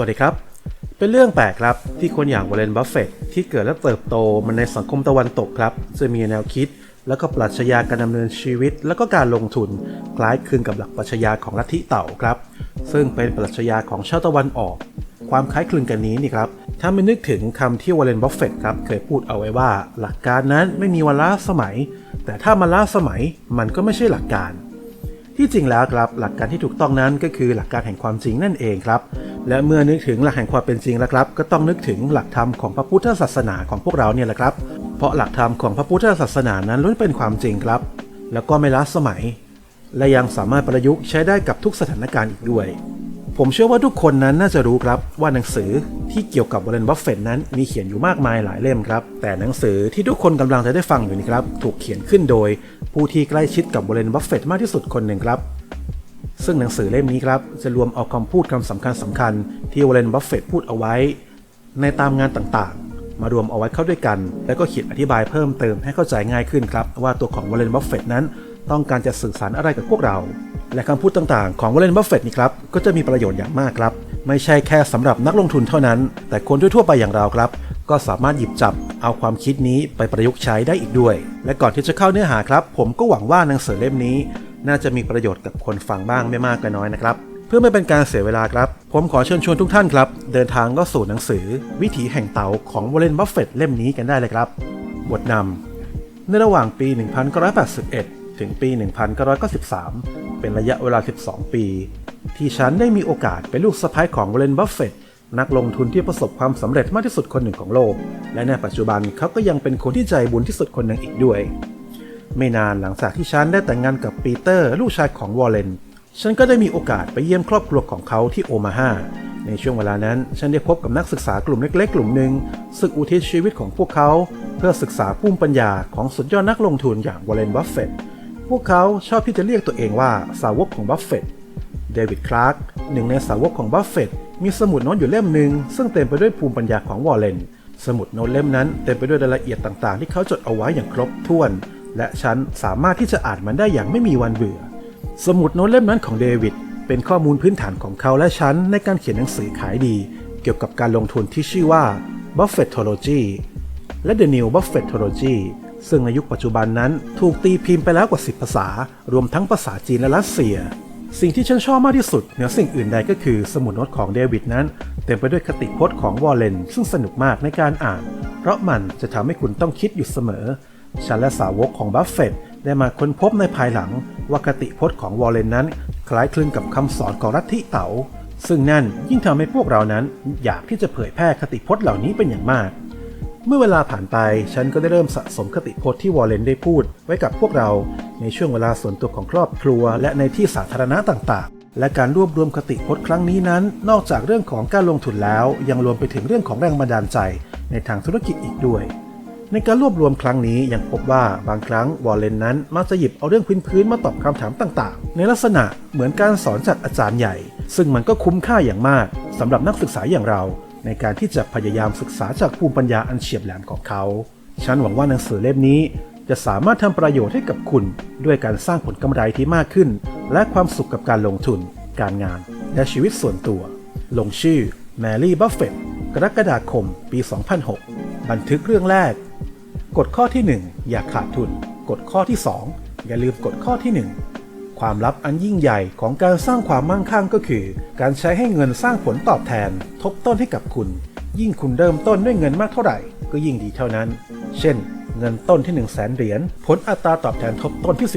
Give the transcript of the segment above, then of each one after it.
วัสดีครับ เป็นเรื่องแปลกครับ ที่คนอย่างวอร์เรนบัฟเฟตที่เกิดและเติบโตมันในสังคมตะวันตกครับ จะมีแนวคิด แล้วก็ปรัชญาการดำเนินชีวิต แล้วก็การลงทุน คล้ายคลึงกับหลักปรัชญาของลัทธิเต่าครับ ซึ่งเป็นปรัชญาของชาวตะวันออก ความคล้ายคลึงกันนี้นี่ครับถ้าไม่นึกถึงคำที่วอร์เรนบัฟเฟตครับเคยพูดเอาไว้ว่า หลักการนั้นไม่มีวันล้าสมัย แต่ถ้ามันล้าสมัยมันก็ไม่ใช่หลักการ ที่จริงแล้วครับหลักการที่ถูกต้องนั้นก็คือหลักการแห่งความจริงนั่นเองครับ และเมื่อนึกถึงหลักแห่งความเป็นจริงแล้วครับ ก็ต้องนึกถึงหลักธรรมของพระพุทธศาสนาของพวกเราเนี่ยแหละครับ เพราะหลักธรรมของพระพุทธศาสนานั้นล้วนเป็นความจริงครับ แล้วก็ไม่ล้าสมัย และยังสามารถประยุกต์ใช้ได้กับทุกสถานการณ์อีกด้วย ผมเชื่อว่าทุกคนนั้นน่าจะรู้ครับว่าหนังสือที่เกี่ยวกับวอร์เรนบัฟเฟตนั้นมีเขียนอยู่มากมายหลายเล่มครับ แต่หนังสือที่ทุกคนกำลังจะได้ฟังอยู่นี้ครับ ถูกเขียนขึ้นโดย ผู้ที่ใกล้ชิดกับวอร์เรนบัฟเฟตมากที่สุดคนหนึ่งครับ ซึ่งหนังสือเล่มนี้ครับจะรวมเอาคำพูดคำสำคัญสำคัญที่วอร์เรนบัฟเฟตพูดเอาไว้ ในตามงานต่างๆ มารวมเอาไว้เข้าด้วยกัน แล้วก็เขียนอธิบายเพิ่มเติมให้เข้าใจง่ายขึ้นครับ ว่าตัวของวอร์เรนบัฟเฟตนั้นต้องการจะสื่อสารอะไรกับพวกเรา และคำพูดต่างๆ ของวอร์เรนบัฟเฟตนี่ครับก็จะมีประโยชน์อย่างมากครับ ไม่ใช่แค่สำหรับนักลงทุนเท่านั้น แต่คนทั่วๆไปอย่างเราครับ ก็สามารถหยิบจับเอาความคิดนี้ไปประยุกต์ใช้ได้อีกด้วย และก่อนที่จะเข้าเนื้อหาครับ ผมก็หวังว่าหนังสือเล่มนี้ น่าจะมีประโยชน์กับคนฟังบ้างไม่มากก็น้อยนะครับ เพื่อไม่เป็นการเสียเวลาครับ ผมขอเชิญชวนทุกท่านครับ เดินทางก็สู่หนังสือ วิถีแห่งเต๋าของวอร์เรนบัฟเฟตเล่มนี้กันได้เลยครับบทนำในระหว่างปี 1981 ถึงปี 1993 เป็นระยะเวลา 12 ปี ที่ฉันได้มีโอกาสเป็นลูกสะใภ้ของวอร์เรนบัฟเฟต นักลงทุนที่ประสบความสำเร็จมากที่สุดคนหนึ่งของโลก และในปัจจุบันเขาก็ยังเป็นคนที่ใจบุญที่สุดคนหนึ่งอีกด้วย ไม่นานหลังจากที่ฉันได้แต่งงานกับปีเตอร์ลูกชายของวอลเลน ฉันก็ได้มีโอกาสไปเยี่ยมครอบครัวของเขาที่โอมาฮาในช่วงเวลานั้น ฉันได้พบกับนักศึกษากลุ่มเล็กๆ กลุ่มหนึ่งสึกอุทิศชีวิตของพวกเขา เพื่อศึกษาภูมิปัญญาของสุดยอดนักลงทุนอย่างวอลเลนบัฟเฟตพวกเขาชอบที่จะเรียกตัวเองว่าสาวกของบัฟเฟตเดวิดคลาร์กหนึ่งในสาวกของบัฟเฟต มีสมุดโน้ตอยู่เล่มหนึ่งซึ่งเต็มไปด้วยภูมิปัญญาของวอลเลน สมุดโน้ตเล่มนั้นเต็มไปด้วยรายละเอียดต่างๆ ที่เขาจดเอาไว้อย่างครบถ้วน และฉันสามารถที่จะอ่านมันได้อย่างไม่มีวันเบื่อ สมุดโน้ตเล่มนั้นของเดวิดเป็นข้อมูลพื้นฐานของเขาและฉันในการเขียนหนังสือขายดี เกี่ยวกับการลงทุนที่ชื่อว่า Buffettology และ The New Buffettology ซึ่งในยุคปัจจุบันนั้นถูกตีพิมพ์ไปแล้วกว่า 10 ภาษา รวมทั้งภาษาจีนและรัสเซีย สิ่งที่ฉันชอบมากที่สุดเหนือสิ่งอื่นใดก็คือสมุดโน้ตของเดวิดนั้น เต็มไปด้วยคติพจน์ของวอลเลน ซึ่งสนุกมากในการอ่าน เพราะมันจะทำให้คุณต้องคิดอยู่เสมอ ฉันและสาวกของบัฟเฟตต์ได้มาค้นพบในภายหลังว่าคติพจน์ของวอลเลนนั้น คล้ายคลึงกับคำสอนของลัทธิเต๋าซึ่งนั่นยิ่งทำให้พวกเรานั้นอยากที่จะเผยแพร่คติพจน์เหล่านี้เป็นอย่างมาก เมื่อเวลาผ่านไปฉันก็ได้เริ่มสะสมคติพจน์ที่วอลเลนได้พูดไว้กับพวกเรา ในช่วงเวลาส่วนตัวของครอบครัว และในที่สาธารณะต่างๆ และการรวบรวมคติพจน์ครั้งนี้นั้น นอกจากเรื่องของการลงทุนแล้ว ยังรวมไปถึงเรื่องของแรงบันดาลใจ ในทางธุรกิจอีกด้วย ในการรวบรวมครั้งนี้ยังพบว่าบางครั้งวอลเลนนั้นมักจะหยิบเอาเรื่องพื้นๆมาตอบคำถามต่างๆ ในลักษณะเหมือนการสอนจากอาจารย์ใหญ่ ซึ่งมันก็คุ้มค่าอย่างมากสำหรับนักศึกษาอย่างเรา ในการที่จะพยายามศึกษาจากภูมิปัญญาอันเฉียบแหลมของเขาฉันหวังว่าหนังสือเล่มนี้ จะสามารถทำประโยชน์ให้กับคุณ ด้วยการสร้างผลกำไรที่มากขึ้น และความสุขกับการลงทุน การงาน และชีวิตส่วนตัว ลงชื่อแมรี่บัฟเฟตกรกฎาคม ปี 2006 บันทึกเรื่องแรก กฎข้อที่ 1 อย่าขาดทุน กฎข้อที่ 2 อย่าลืมกฎข้อที่ 1 ความลับอันยิ่งใหญ่ของการสร้างความมั่งคั่งก็คือ การใช้ให้เงินสร้างผลตอบแทน ทบต้นให้กับคุณ ยิ่งคุณเริ่มต้นด้วยเงินมากเท่าไหร่ ก็ยิ่งดีเท่านั้น เช่น เงินต้นที่ 1 0 0 0 0แสนเหรียญ ผลอัตราตอบแทนทบต้นที่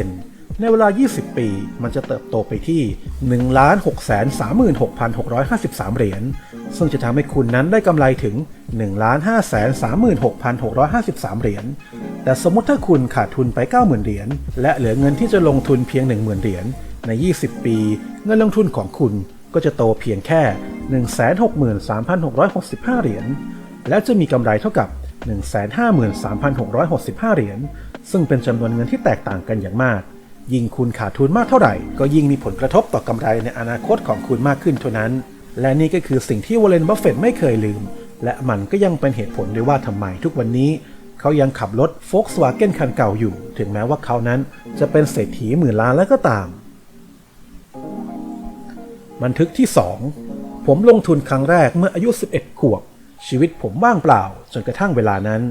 15%ในเวลา 20 ปี มันจะเติบโตไปที่ 1 6 3 6 6 5 3 เหรียญ ซึ่งจะทำให้คุณนั้นได้กำไรถึง 1 5 3 6 6 5 3 เหรียญ แต่สมมติถ้าคุณขาดทุนไป 90,000 เหรียญ และเหลือเงินที่จะลงทุนเพียง 10,000 เหรียญ ใน 20 ปี เงินลงทุนของคุณก็จะโตเพียงแค่ 163,665 เหรียญ และจะมีกำไรเท่ากับ 153,665 เหรียญ ซึ่งเป็นจำนวนเงินที่แตกต่างกันอย่างมาก ยิ่งคุณขาดทุนมากเท่าไหร่ ก็ยิ่งมีผลกระทบต่อกำไรในอนาคตของคุณมากขึ้นเท่านั้น และนี่ก็คือสิ่งที่วอร์เรนบัฟเฟตไม่เคยลืม และมันก็ยังเป็นเหตุผลด้วยว่าทำไมทุกวันนี้ เขายังขับรถ Volkswagen คันเก่าอยู่ ถึงแม้ว่าเขานั้นจะเป็นเศรษฐีหมื่นล้านแล้วก็ตาม บันทึกที่ 2 ผมลงทุนครั้งแรกเมื่ออายุ 11 ขวบ ชีวิตผมว่างเปล่าจนกระทั่งเวลานั้น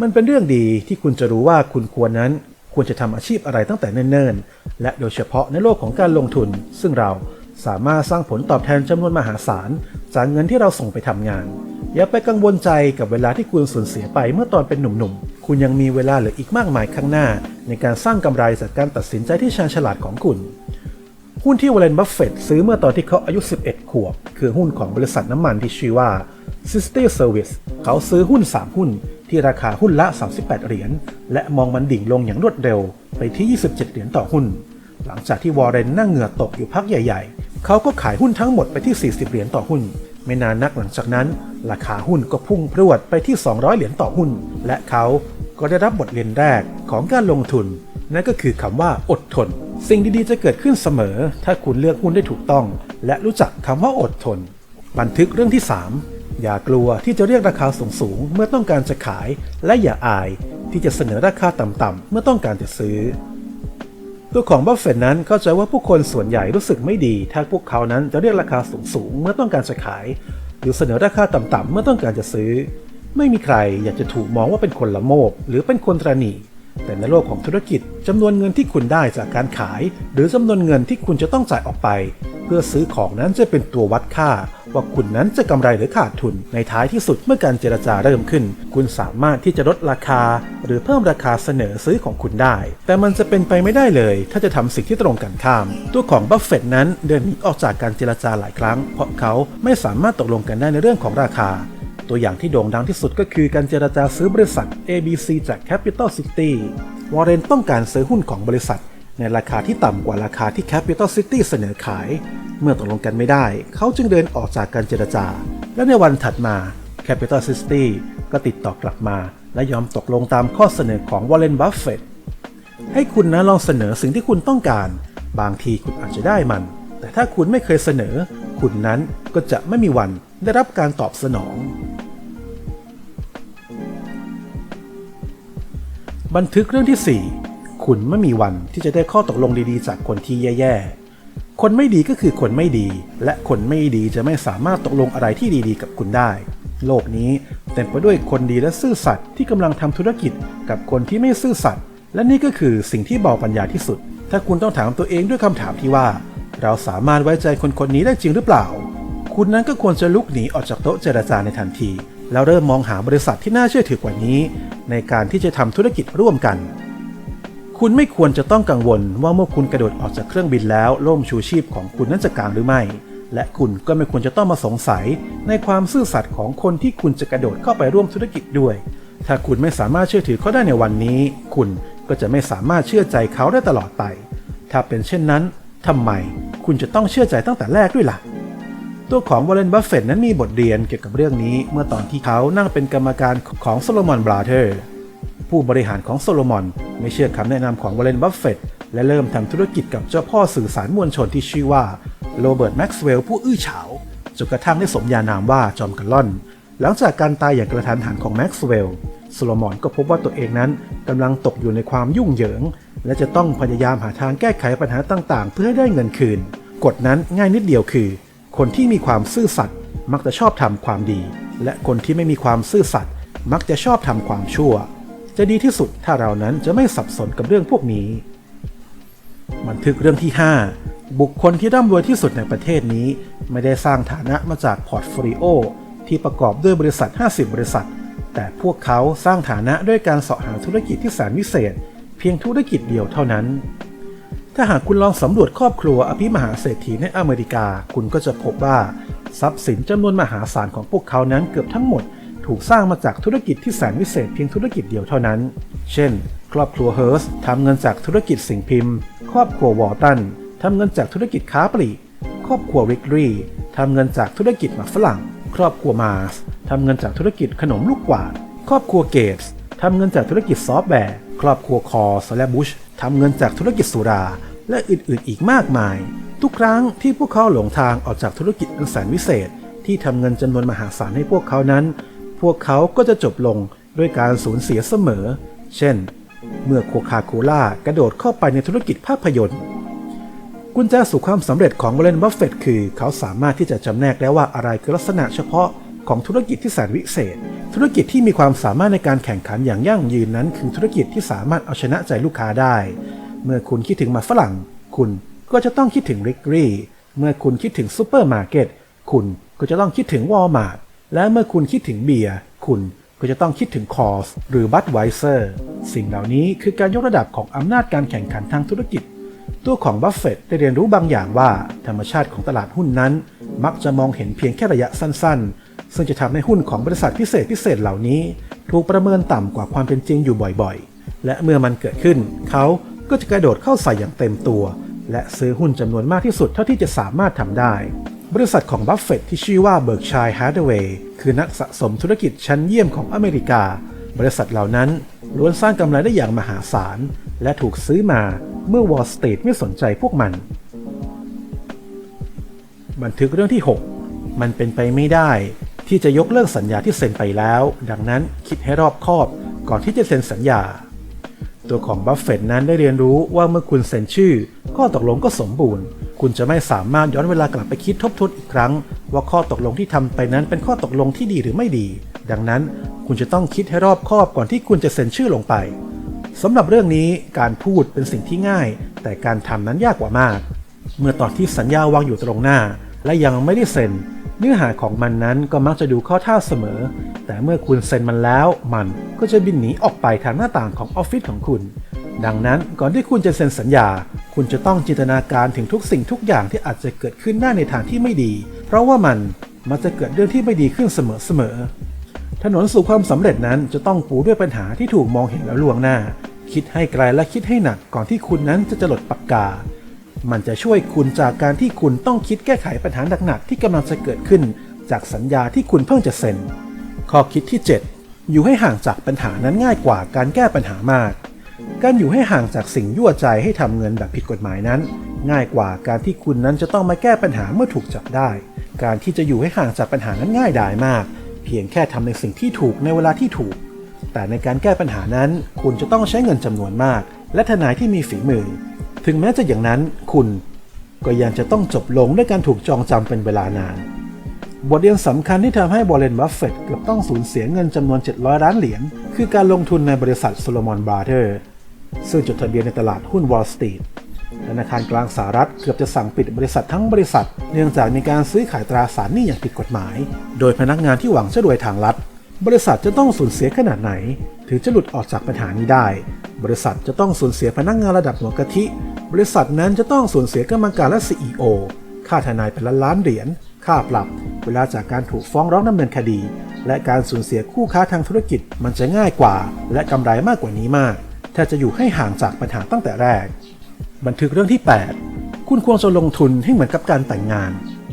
มันเป็นเรื่องดีที่คุณจะรู้ว่าคุณควรนั้นควรจะทำอาชีพอะไรตั้งแต่เนิ่นๆ และโดยเฉพาะในโลกของการลงทุน ซึ่งเราสามารถสร้างผลตอบแทนจำนวนมหาศาล จากเงินที่เราส่งไปทำงาน อย่าไปกังวลใจกับเวลาที่คุณสูญเสียไปเมื่อตอนเป็นหนุ่มๆ คุณยังมีเวลาเหลืออีกมากมายข้างหน้า ในการสร้างกำไรจากการตัดสินใจที่ชาญฉลาดของคุณ หุ้นที่วอร์เรนบัฟเฟตซื้อเมื่อตอนที่เขาอายุ 11 ขวบ คือหุ้นของบริษัทน้ำมันที่ชื่อว่า Sister Service เขาซื้อหุ้น 3 หุ้น ที่ราคาหุ้นละ 38 เหรียญ และมองมันดิ่งลงอย่างรวดเร็วไปที่ 27 เหรียญต่อหุ้น หลังจากที่วอร์เรนนั่งเหงื่อตกอยู่พักใหญ่ๆ เขาก็ขายหุ้นทั้งหมดไปที่ 40 เหรียญต่อหุ้น ไม่นานนักหลังจากนั้น ราคาหุ้นก็พุ่งพรวดไปที่ 200 เหรียญต่อหุ้น และเขาก็ได้รับบทเรียนแรกของการลงทุน นั่นก็คือคำว่าอดทน สิ่งดีๆจะเกิดขึ้นเสมอ ถ้าคุณเลือกหุ้นได้ถูกต้อง และรู้จักคำว่าอดทน บันทึกเรื่องที่ 3 อย่ากลัวที่จะเรียกราคาสูงๆเมื่อต้องการจะขาย และอย่าอายที่จะเสนอราคาต่ำๆเมื่อต้องการจะซื้อ ตัวของบัฟเฟตนั้นเข้าใจว่าผู้คนส่วนใหญ่รู้สึกไม่ดี ถ้าพวกเขานั้นจะเรียกราคาสูงๆเมื่อต้องการจะขาย หรือเสนอราคาต่ำๆเมื่อต้องการจะซื้อ ไม่มีใครอยากจะถูกมองว่าเป็นคนละโมบหรือเป็นคนตรณี แต่ในโลกของธุรกิจจำนวนเงินที่คุณได้จากการขาย หรือจำนวนเงินที่คุณจะต้องจ่ายออกไป เพื่อซื้อของนั้นจะเป็นตัววัดค่า ว่าคุณนั้นจะกำไรหรือขาดทุน ในท้ายที่สุดเมื่อการเจรจาเริ่มขึ้น คุณสามารถที่จะลดราคา หรือเพิ่มราคาเสนอซื้อของคุณได้ แต่มันจะเป็นไปไม่ได้เลย ถ้าจะทำสิ่งที่ตรงกันข้าม ตัวของบัฟเฟตนั้นเดินหนีออกจากการเจรจาหลายครั้ง เพราะเขาไม่สามารถตกลงกันได้ในเรื่องของราคา ตัวอย่างที่โด่งดังที่สุดก็คือการเจรจาซื้อบริษัท ABC จาก Capital City วอร์เรนต้องการซื้อหุ้นของบริษัท ในราคาที่ต่ำกว่าราคาที่ Capital City เสนอขาย เมื่อตกลงกันไม่ได้ เขาจึงเดินออกจากการเจรจา และในวันถัดมา Capital City ก็ติดต่อกลับมา และยอมตกลงตามข้อเสนอของวอร์เรนบัฟเฟตให้คุณนะลองเสนอสิ่งที่คุณต้องการ บางทีคุณอาจจะได้มัน แต่ถ้าคุณไม่เคยเสนอ คุณนั้นก็จะไม่มีวันได้รับการตอบสนอง บันทึกเรื่องที่ 4 คุณไม่มีวันที่จะได้ข้อตกลงดีๆ จากคนที่แย่ๆ คนไม่ดีก็คือคนไม่ดี และคนไม่ดีจะไม่สามารถตกลงอะไรที่ดีๆ กับคุณได้ โลกนี้เต็มไปด้วยคนดีและซื่อสัตย์ที่กำลังทำธุรกิจกับคนที่ไม่ซื่อสัตย์และนี่ก็คือสิ่งที่เบาปัญญาที่สุด ถ้าคุณต้องถามตัวเองด้วยคำถามที่ว่า เราสามารถไว้ใจคนคนนี้ได้จริงหรือเปล่า คุณนั้นก็ควรจะลุกหนีออกจากโต๊ะเจรจาในทันที แล้วเริ่มมองหาบริษัทที่น่าเชื่อถือกว่านี้ ในการที่จะทำธุรกิจร่วมกัน คุณไม่ควรจะต้องกังวลว่าเมื่อคุณกระโดดออกจากเครื่องบินแล้วร่มชูชีพของคุณนั้นจะกลางหรือไม่ และคุณก็ไม่ควรจะต้องมาสงสัย ในความซื่อสัตย์ของคนที่คุณจะกระโดดเข้าไปร่วมธุรกิจด้วย ถ้าคุณไม่สามารถเชื่อถือเขาได้ในวันนี้ คุณก็จะไม่สามารถเชื่อใจเขาได้ตลอดไป ถ้าเป็นเช่นนั้นทำไม คุณจะต้องเชื่อใจตั้งแต่แรกด้วยล่ะ ตัวของวอร์เรนบัฟเฟตนั้นมีบทเรียนเกี่ยวกับเรื่องนี้ เมื่อตอนที่เขานั่งเป็นกรรมการของโซโลมอนบราเธอร์ผู้บริหารของโซโลมอน ไม่เชื่อคำแนะนำของวอร์เรนบัฟเฟตและเริ่มทำธุรกิจกับเจ้าพ่อสื่อสารมวลชนที่ชื่อว่าโรเบิร์ตแม็กซ์เวลล์ผู้อื้อฉาวจนกระทั่งได้สมญานามว่าจอมกันล่อน หลังจากการตายอย่างกระทันหันของแม็กซ์เวลล์โซโลมอนก็พบว่าตัวเองนั้นกำลังตกอยู่ในความยุ่งเหยิง และจะต้องพยายามหาทางแก้ไขปัญหาต่างๆ เพื่อให้ได้เงินคืน กฎนั้นง่ายนิดเดียวคือ คนที่มีความซื่อสัตย์มักจะชอบทำความดี และคนที่ไม่มีความซื่อสัตย์มักจะชอบทำความชั่ว จะดีที่สุดถ้าเรานั้นจะไม่สับสนกับเรื่องพวกนี้ บันทึกเรื่องที่ 5 บุคคลที่ร่ำรวยที่สุดในประเทศนี้ ไม่ได้สร้างฐานะมาจากพอร์ตโฟลิโอที่ประกอบด้วยบริษัท 50 บริษัท แต่พวกเขาสร้างฐานะด้วยการเสาะหาธุรกิจที่แสนวิเศษ เพียงธุรกิจเดียวเท่านั้น ถ้าหากคุณลองสำรวจครอบครัวอภิมหาเศรษฐีในอเมริกา คุณก็จะพบว่าทรัพย์สินจำนวนมหาศาลของพวกเขานั้นเกือบทั้งหมด ถูกสร้างมาจากธุรกิจที่แสนวิเศษเพียงธุรกิจเดียวเท่านั้น เช่น ครอบครัวเฮิร์สทำเงินจากธุรกิจสิ่งพิมพ์ ครอบครัววอลตันทำเงินจากธุรกิจค้าปลีก ครอบครัวริกรีทำเงินจากธุรกิจหมากฝรั่ง ครอบครัวมาสทำเงินจากธุรกิจขนมลูกกวาด ครอบครัวเกตส์ทำเงินจากธุรกิจซอฟต์แวร์ ครอบครัวคอร์สและบุชทำเงินจากธุรกิจสุรา และอื่นๆอีกมากมาย ทุกครั้งที่พวกเขาหลงทางออกจากธุรกิจอันแสนวิเศษ ที่ทำเงินจำนวนมหาศาลให้พวกเขานั้น พวกเขาก็จะจบลงด้วยการสูญเสียเสมอ เช่น เมื่อโคคาโคล่ากระโดดเข้าไปในธุรกิจภาพยนตร์กุญแจสู่ความสำเร็จของวอร์เรนบัฟเฟตคือ เขาสามารถที่จะจำแนกได้ว่าอะไรคือลักษณะเฉพาะของธุรกิจที่แสนวิเศษ ธุรกิจที่มีความสามารถในการแข่งขันอย่างยั่งยืนนั้น คือธุรกิจที่สามารถเอาชนะใจลูกค้าได้ เมื่อคุณคิดถึงหมาฝรั่ง คุณก็จะต้องคิดถึงริกรี่ เมื่อคุณคิดถึงซูเปอร์มาร์เก็ต คุณก็จะต้องคิดถึงวอลมาร์ท และเมื่อคุณคิดถึงเบียร์ คุณก็จะต้องคิดถึงคอสหรือบัตไวเซอร์ สิ่งเหล่านี้คือการยกระดับของอำนาจการแข่งขันทางธุรกิจ ตัวของบัฟเฟตต์ได้เรียนรู้บางอย่างว่า ธรรมชาติของตลาดหุ้นนั้น มักจะมองเห็นเพียงแค่ระยะสั้นๆ ซึ่งจะทำให้หุ้นของบริษัทพิเศษพิเศษเหล่านี้ ถูกประเมินต่ำกว่าความเป็นจริงอยู่บ่อยๆ และเมื่อมันเกิดขึ้น เขา ก็จะกระโดดเข้าใส่อย่างเต็มตัว และซื้อหุ้นจำนวนมากที่สุดเท่าที่จะสามารถทำได้ บริษัทของบัฟเฟตที่ชื่อว่า Berkshire Hathaway คือนักสะสมธุรกิจชั้นเยี่ยมของอเมริกา บริษัทเหล่านั้นล้วนสร้างกำไรได้อย่างมหาศาล และถูกซื้อมาเมื่อวอลสตรีทไม่สนใจพวกมัน บันทึกเรื่องที่ 6 มันเป็นไปไม่ได้ที่จะยกเลิกสัญญาที่เซ็นไปแล้ว ดังนั้นคิดให้รอบคอบก่อนที่จะเซ็นสัญญา ตัวของบัฟเฟต์นั้นได้เรียนรู้ว่าเมื่อคุณเซ็นชื่อ ข้อตกลงก็สมบูรณ์ คุณจะไม่สามารถย้อนเวลากลับไปคิดทบทวนอีกครั้ง ว่าข้อตกลงที่ทำไปนั้นเป็นข้อตกลงที่ดีหรือไม่ดี ดังนั้นคุณจะต้องคิดให้รอบคอบก่อนที่คุณจะเซ็นชื่อลงไปสำหรับเรื่องนี้การพูดเป็นสิ่งที่ง่าย แต่การทำนั้นยากกว่ามาก เมื่อตอนที่สัญญาวางอยู่ตรงหน้า และยังไม่ได้เซ็น เนื้อหาของมันนั้นก็มักจะดูเข้าท่าเสมอ แต่เมื่อคุณเซ็นมันแล้ว มันก็จะบินหนีออกไปทางหน้าต่างของออฟฟิศของคุณ ดังนั้นก่อนที่คุณจะเซ็นสัญญา คุณจะต้องจินตนาการถึงทุกสิ่งทุกอย่างที่อาจจะเกิดขึ้นได้ในทางที่ไม่ดี เพราะว่ามันมันจะเกิดเรื่องที่ไม่ดีขึ้นเสมอๆถนนสู่ความสำเร็จนั้นจะต้องปูด้วยปัญหาที่ถูกมองเห็นแล้วล่วงหน้า คิดให้ไกลและคิดให้หนักก่อนที่คุณนั้นจะจรดปากกามันจะช่วยคุณจากการที่คุณต้องคิดแก้ไขปัญหาหนักๆที่กำลังจะเกิดขึ้น จากสัญญาที่คุณเพิ่งจะเซ็น ข้อคิดที่ 7 อยู่ให้ห่างจากปัญหานั้นง่ายกว่าการแก้ปัญหามาก การอยู่ให้ห่างจากสิ่งยั่วใจให้ทำเงินแบบผิดกฎหมายนั้น ง่ายกว่าการที่คุณนั้นจะต้องมาแก้ปัญหาเมื่อถูกจับได้ การที่จะอยู่ให้ห่างจากปัญหานั้นง่ายดายมาก เพียงแค่ทำในสิ่งที่ถูกในเวลาที่ถูก แต่ในการแก้ปัญหานั้นคุณจะต้องใช้เงินจำนวนมาก และทนายที่มีฝีมือ ถึงแม้จะอย่างนั้นคุณ ก็ยังจะต้องจบลงด้วยการถูกจองจำเป็นเวลานาน บทเรียนสำคัญที่ทำให้บรเลนบัฟเฟต์เกือบต้องสูญเสียเงินจำนวน 700 ล้านเหรียญ คือการลงทุนในบริษัทโซโลมอนบราเธอร์ซึ่งจดทะเบียนในตลาดหุ้นวอลล์สตรีทธนาคารกลางสหรัฐเกือบจะสั่งปิดบริษัททั้งบริษัท เนื่องจากมีการซื้อขายตราสารหนี้อย่างผิดกฎหมาย โดยพนักงานที่หวังจะรวยทางลัด บริษัทจะต้องสูญเสียขนาดไหน ถึงจะหลุดออกจากปัญหานี้ได้ บริษัทจะต้องสูญเสียพนักงานระดับหัวกะทิ บริษัทนั้นจะต้องสูญเสียกรรมการและ CEO ค่าทนายเป็นล้านล้านเหรียญค่าปรับ เวลาจากการถูกฟ้องร้องดำเนินคดี และการสูญเสียคู่ค้าทางธุรกิจมันจะง่ายกว่า และกำไรมากกว่านี้มากถ้าจะอยู่ให้ห่างจากปัญหาตั้งแต่แรก บันทึกเรื่องที่ 8 คุณควรจะลงทุนให้เหมือนกับการแต่งงาน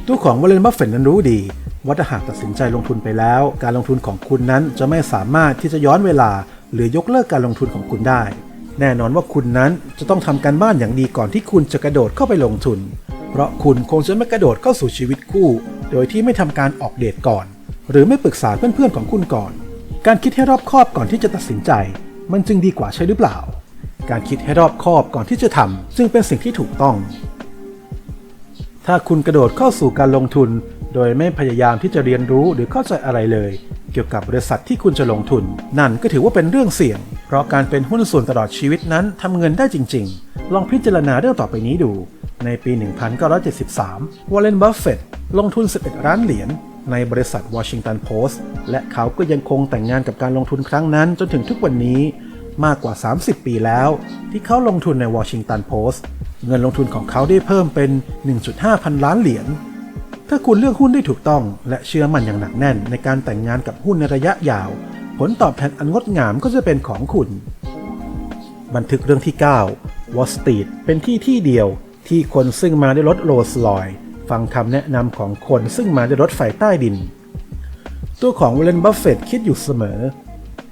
ตัวของวอร์เรนบัฟเฟตนั้นรู้ดี ว่าถ้าหากตัดสินใจลงทุนไปแล้ว การลงทุนของคุณนั้นจะไม่สามารถที่จะย้อนเวลา หรือยกเลิกการลงทุนของคุณได้ แน่นอนว่าคุณนั้นจะต้องทำการบ้านอย่างดีก่อนที่คุณจะกระโดดเข้าไปลงทุน ราะคุณคงจะไม่กระโดดเข้าสู่ชีวิตคู่ โดยที่ไม่ทำการออกเดทก่อน หรือไม่ปรึกษาเพื่อนๆของคุณก่อน การคิดให้รอบคอบก่อนที่จะตัดสินใจ มันจึงดีกว่าใช่หรือเปล่า การคิดให้รอบคอบก่อนที่จะทำจึงเป็นสิ่งที่ถูกต้อง ถ้าคุณกระโดดเข้าสู่การลงทุน โดยไม่พยายามที่จะเรียนรู้หรือเข้าใจอะไรเลย เกี่ยวกับบริษัทที่คุณจะลงทุน นั่นก็ถือว่าเป็นเรื่องเสี่ยง เพราะการเป็นหุ้นส่วนตลอดชีวิตนั้นทำเงินได้จริง ๆ ลองพิจารณาเรื่องต่อไปนี้ดู ในปี 1973 วอร์เรนบัฟเฟตต์ลงทุน 11 ล้านเหรียญในบริษัทวอชิงตันโพสต์และเขาก็ยังคงแต่งงานกับการลงทุนครั้งนั้นจนถึงทุกวันนี้มากกว่า 30 ปีแล้ว ที่เขาลงทุนในวอชิงตันโพสต์เงินลงทุนของเขาได้เพิ่มเป็น 1.5 พันล้านเหรียญ ถ้าคุณเลือกหุ้นได้ถูกต้อง และเชื่อมั่นอย่างหนักแน่นในการแต่งงานกับหุ้นในระยะยาว ผลตอบแทนอันงดงามก็จะเป็นของคุณ บันทึกเรื่องที่ 9 วอลสตรีทเป็นที่ที่เดียว ที่คนซึ่งมาด้วยรถโรลส์รอยฟังคำแนะนำของคนซึ่งมาด้วยรถไฟใต้ดิน ตัวของวอร์เรนบัฟเฟตคิดอยู่เสมอ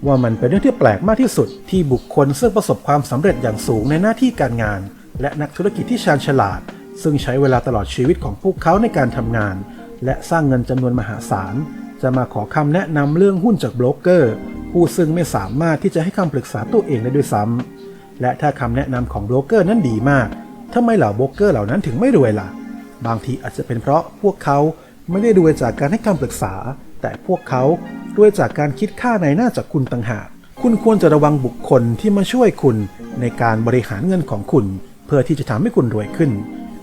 ว่ามันเป็นเรื่องที่แปลกมากที่สุดที่บุคคลซึ่งประสบความสำเร็จอย่างสูงในหน้าที่การงาน และนักธุรกิจที่ชาญฉลาด ซึ่งใช้เวลาตลอดชีวิตของพวกเขาในการทำงาน และสร้างเงินจำนวนมหาศาล จะมาขอคำแนะนำเรื่องหุ้นจากโบรกเกอร์ ผู้ซึ่งไม่สามารถที่จะให้คำปรึกษาตัวเองได้ด้วยซ้ำและถ้าคำแนะนำของโบรกเกอร์นั้นดีมาก ทำไมเหล่าโบรกเกอร์เหล่านั้นถึงไม่รวยล่ะ บางทีอาจจะเป็นเพราะพวกเขาไม่ได้รวยจากการให้คำปรึกษา แต่พวกเขารวยจากการคิดค่าในหน้าจากคุณต่างหาก คุณควรจะระวังบุคคลที่มาช่วยคุณในการบริหารเงินของคุณ เพื่อที่จะทำให้คุณรวยขึ้น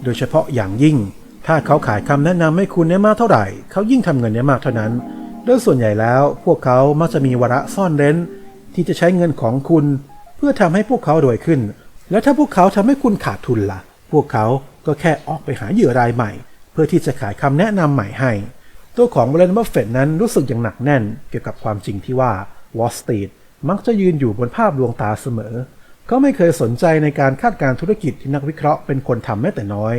โดยเฉพาะอย่างยิ่ง ถ้าเขาขายคำแนะนำให้คุณได้มากเท่าไหร่ เขายิ่งทำเงินได้มากเท่านั้น โดยส่วนใหญ่แล้วพวกเขามักจะมีวาระซ่อนเร้น ที่จะใช้เงินของคุณ เพื่อทำให้พวกเขารวยขึ้น แล้วถ้าพวกเขาทำให้คุณขาดทุนล่ะ พวกเขาก็แค่ออกไปหาเหยื่อรายใหม่ เพื่อที่จะขายคำแนะนำใหม่ให้ ตัวของวอร์เรนบัฟเฟตนั้นรู้สึกอย่างหนักแน่น เกี่ยวกับความจริงที่ว่าวอลสตรีทมักจะยืนอยู่บนภาพลวงตาเสมอ เขาไม่เคยสนใจในการคาดการณ์ธุรกิจที่นักวิเคราะห์เป็นคนทำแม้แต่น้อย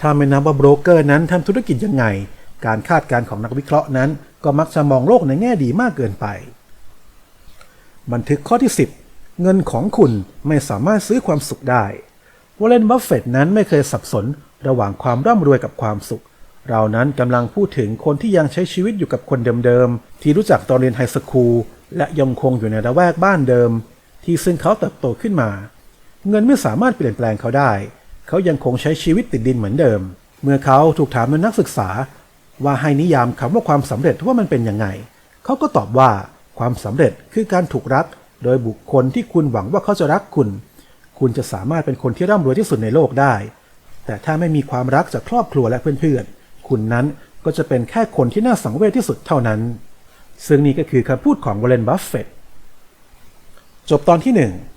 ถ้าไม่นับว่าโบรกเกอร์นั้นทำธุรกิจยังไง การคาดการณ์ของนักวิเคราะห์นั้น ก็มักจะมองโลกในแง่ดีมากเกินไป บันทึกข้อที่ 10 เงินของคุณไม่สามารถซื้อความสุขได้วอร์เรนบัฟเฟตนั้นไม่เคยสับสนระหว่างความร่ำรวยกับความสุข เรานั้นกำลังพูดถึงคนที่ยังใช้ชีวิตอยู่กับคนเดิมๆ ที่รู้จักตอนเรียนไฮสคูลและยังคงอยู่ในระแวกบ้านเดิม ที่ซึ่งเขาเติบโตขึ้นมา เงินไม่สามารถเปลี่ยนแปลงเขาได้ เขายังคงใช้ชีวิตติดดินเหมือนเดิม เมื่อเขาถูกถามโดยนักศึกษา ว่าให้นิยามคำว่าความสำเร็จว่ามันเป็นยังไง เขาก็ตอบว่าความสำเร็จคือการถูกรัก โดยบุคคลที่คุณหวังว่าเขาจะรักคุณ คุณจะสามารถเป็นคนที่ร่ำรวยที่สุดในโลกได้ แต่ถ้าไม่มีความรักจากครอบครัวและเพื่อนๆ คุณนั้นก็จะเป็นแค่คนที่น่าสังเวชที่สุดเท่านั้น ซึ่งนี่ก็คือคำพูดของวอร์เลนบัฟเฟตจบตอนที่ 1